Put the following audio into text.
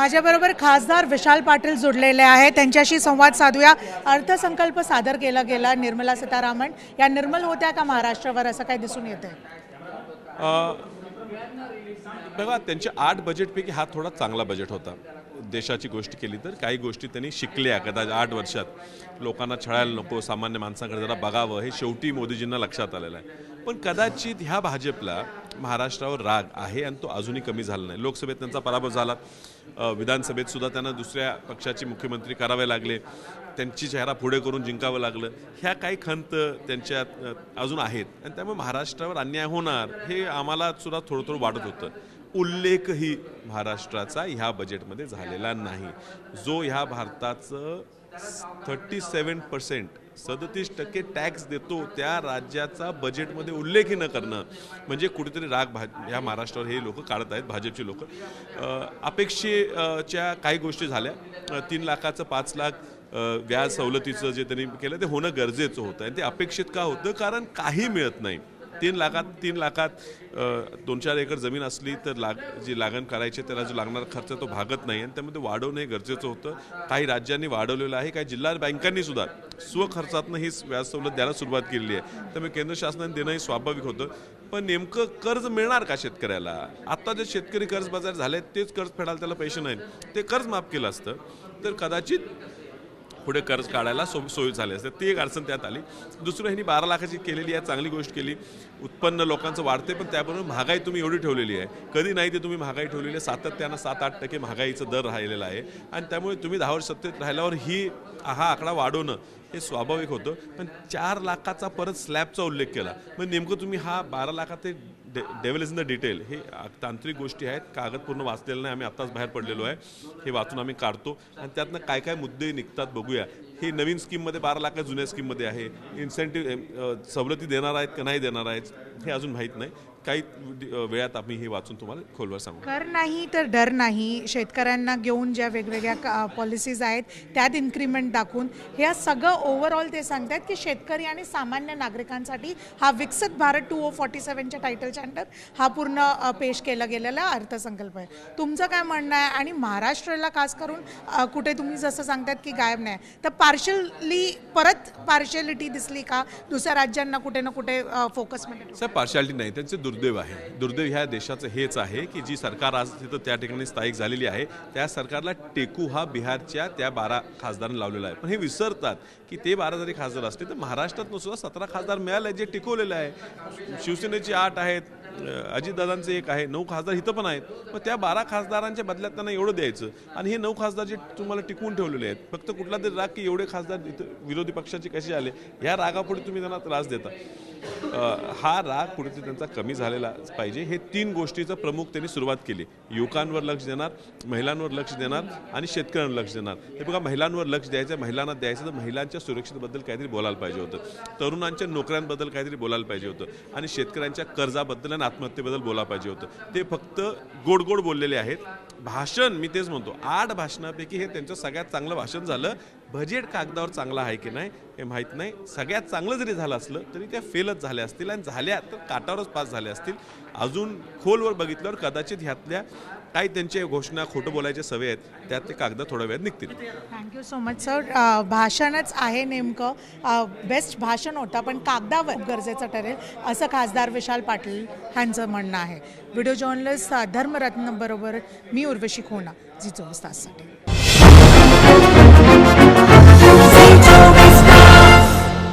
माझ्याबरोबर खासदार विशाल पाटील जोडलेले आहेत. त्यांच्याशी संवाद साधूया. अर्थसंकल्प सादर केला गेला निर्मला सीतारामन. या निर्मल होत्या का महाराष्ट्रावर? असं काही दिसून येतं बघा त्यांच्या आठ बजेटपैकी हा थोडा चांगला बजेट होता. देशाची गोष्ट केली तर काही गोष्टी त्यांनी शिकल्या कदाचित आठ वर्षात. लोकांना छळायला नको सामान्य माणसाकडे जरा बघावं हे शेवटी मोदीजींना लक्षात आलेलं आहे. पण कदाचित ह्या भाजपला महाराष्ट्रावर राग आहे आणि तो अजूनही कमी झाला नाही. लोकसभेत त्यांचा पराभव झाला. विधानसभेत सुद्धा त्यांना दुसऱ्या पक्षाचे मुख्यमंत्री करावे लागले. त्यांची चेहरा पुढे करून जिंकावं लागलं. ह्या काही खंत त्यांच्यात अजून आहेत. आणि त्यामुळे महाराष्ट्रावर अन्याय होणार हे आम्हाला सुद्धा थोडं थोडं वाटत होतं. उल्लेखही महाराष्ट्राचा ह्या बजेटमध्ये झालेला नाही. जो ह्या भारताचं थर्टी सेवन पर्सेंट सदतीस टक्के टॅक्स देतो त्या राज्याचा बजेटमध्ये उल्लेखही न करणं म्हणजे कुठेतरी राग भा ह्या महाराष्ट्रावर हे लोक काढत आहेत भाजपची लोक. अपेक्षेच्या काही गोष्टी झाल्या. तीन लाखाचं पाच लाख व्याज सवलतीचं जे त्यांनी केलं ते होणं गरजेचं होतं. आणि ते अपेक्षित का होतं? कारण काही मिळत नाही. तीन लाखात तीन लाखात दोन चार एकर जमीन असली तर लाग जी लागण करायची त्याला जो लागणारा खर्च तो भागत नाही. आणि त्यामध्ये वाढवणं हे गरजेचं होतं. काही राज्यांनी वाढवलेलं आहे काही जिल्हा बँकांनी सुद्धा स्वखर्चातनं ही व्याज सवलत द्यायला सुरुवात केलेली आहे. त्यामुळे केंद्र शासनाने देणं हे स्वाभाविक होतं. पण नेमकं कर्ज मिळणार का शेतकऱ्याला? आत्ता जे शेतकरी कर्ज बाजार झाले तेच कर्ज फेडायला त्याला पैसे नाहीत. ते कर्ज माफ केलं असतं. तर कदाचित पुढे कर्ज काढायला सो सोयी झाली असते. ती एक अडचण त्यात आली. दुसरं ह्यांनी बारा लाखाची केलेली आहे चांगली गोष्ट केली. उत्पन्न लोकांचं वाढते पण त्याबरोबर महागाई तुम्ही एवढी ठेवलेली आहे. कधी नाही ते तुम्ही महागाई ठेवलेली आहे सातत्यानं सात आठ टक्के महागाईचं दर राहिलेला आहे. आणि त्यामुळे तुम्ही दहा वर्ष सत्तेत राहिल्यावर ही हा आकडा वाढवणं हे स्वाभाविक होतं. पण चार लाखाचा परत स्लॅबचा उल्लेख केला. मग नेमकं तुम्ही हा बारा लाखात ते the devil is in the detail हे तांत्रिक गोष्टी आहेत. कागद पूर्ण वाचलेलं नाही. आम्ही आत्ताच बाहेर पडलेलो आहे. हे वाचून आम्ही काढतो. आणि त्यातनं काय काय मुद्दे निघतात बघूया. हे नवीन स्कीममध्ये बारा लाख जुन्या स्कीममध्ये आहे. इन्सेंटिव्ह सवलती देणार आहेत का नाही देणार आहेत हे अजून माहीत नाही. काही वेळात आम्ही हे वाचून तुम्हाला खोलवर सांगू. कर नाही तर डर नाही. शेतकऱ्यांना घेऊन ज्या वेगवेगळ्या पॉलिसीज आहेत त्यात इन्क्रीमेंट दाखवून. हे सगळं ओव्हरऑल ते सांगतात की शेतकरी आणि सामान्य नागरिकांसाठी हा विकसित भारत टू ओ फॉर्टी सेवनच्या टायटलच्या अंडर हा पूर्ण पेश केला गेलेला अर्थसंकल्प आहे. तुमचं काय म्हणणं आहे? आणि महाराष्ट्राला खास करून कुठे तुम्ही जसं सांगतात की गायब नाही. तर पार्शली परत पार्शलिटी दिसली का? दुसऱ्या राज्यांना कुठे ना कुठे फोकसमध्ये साहेब पार्शालिटी नाही. त्यांचे दुर्दैव आहे. दुर्दैव ह्या देशाचं हेच आहे की जी सरकार आज तिथं त्या ठिकाणी स्थायिक झालेली आहे त्या सरकारला टेकू हा बिहारच्या त्या बारा खासदारांनी लावलेला आहे. पण हे विसरतात की ते बारा जरी खासदार असले तर महाराष्ट्रातनं सुद्धा सतरा खासदार मिळाले जे टिकवलेले आहे. शिवसेनेचे आठ आहेत अजितदादांचे एक आहे नऊ खासदार इथं पण आहेत. मग त्या बारा खासदारांच्या बदल्यात त्यांना एवढं द्यायचं. आणि हे नऊ खासदार जे तुम्हाला टिकवून ठेवलेले आहेत फक्त कुठला तरी राग की एवढे खासदार इथं विरोधी पक्षाचे कसे आले या रागापुढे तुम्ही त्यांना त्रास देता. हा राग कुठेतरी त्यांचा कमी झालेला पाहिजे. हे तीन गोष्टीचं प्रमुख त्यांनी सुरुवात केली. युवकांवर लक्ष देणार महिलांवर लक्ष देणार आणि शेतकऱ्यांवर लक्ष देणार. हे बघा महिलांवर लक्ष द्यायचं महिलांना द्यायचं तर महिलांच्या सुरक्षेबद्दल काहीतरी बोलायला पाहिजे होतं. तरुणांच्या नोकऱ्यांबद्दल काहीतरी बोलायला पाहिजे होतं. आणि शेतकऱ्यांच्या कर्जाबद्दल आणि आत्महत्येबद्दल बोलायला पाहिजे होतं. ते फक्त गोड गोड बोललेले आहेत. भाषण मी तेच म्हणतो आठ भाषणापैकी हे त्यांचं सगळ्यात चांगलं भाषण झालं. बजेट कागदावर चांगलं आहे की नाही हे माहीत नाही. सगळ्यात चांगलं जरी झालं असलं तरी त्या फेलच झाल्या असतील आणि झाल्या तर काटावरच पास झाल्या असतील. अजून खोलवर बघितल्यावर कदाचित ह्यातल्या काही त्यांच्या घोषणा खोटं बोलायच्या सवय आहेत त्यात ते कागद थोड्या वेळात निघतील. Thank you so much sir भाषणच आहे नेमकं. बेस्ट भाषण होतं पण कागदावर गरजेचं ठरेल असं खासदार विशाल पाटील ह्यांचं म्हणणं आहे. व्हिडिओ जर्नलिस्ट धर्मरत्न बरोबर मी खोना जिचो चोवीस ताससाठी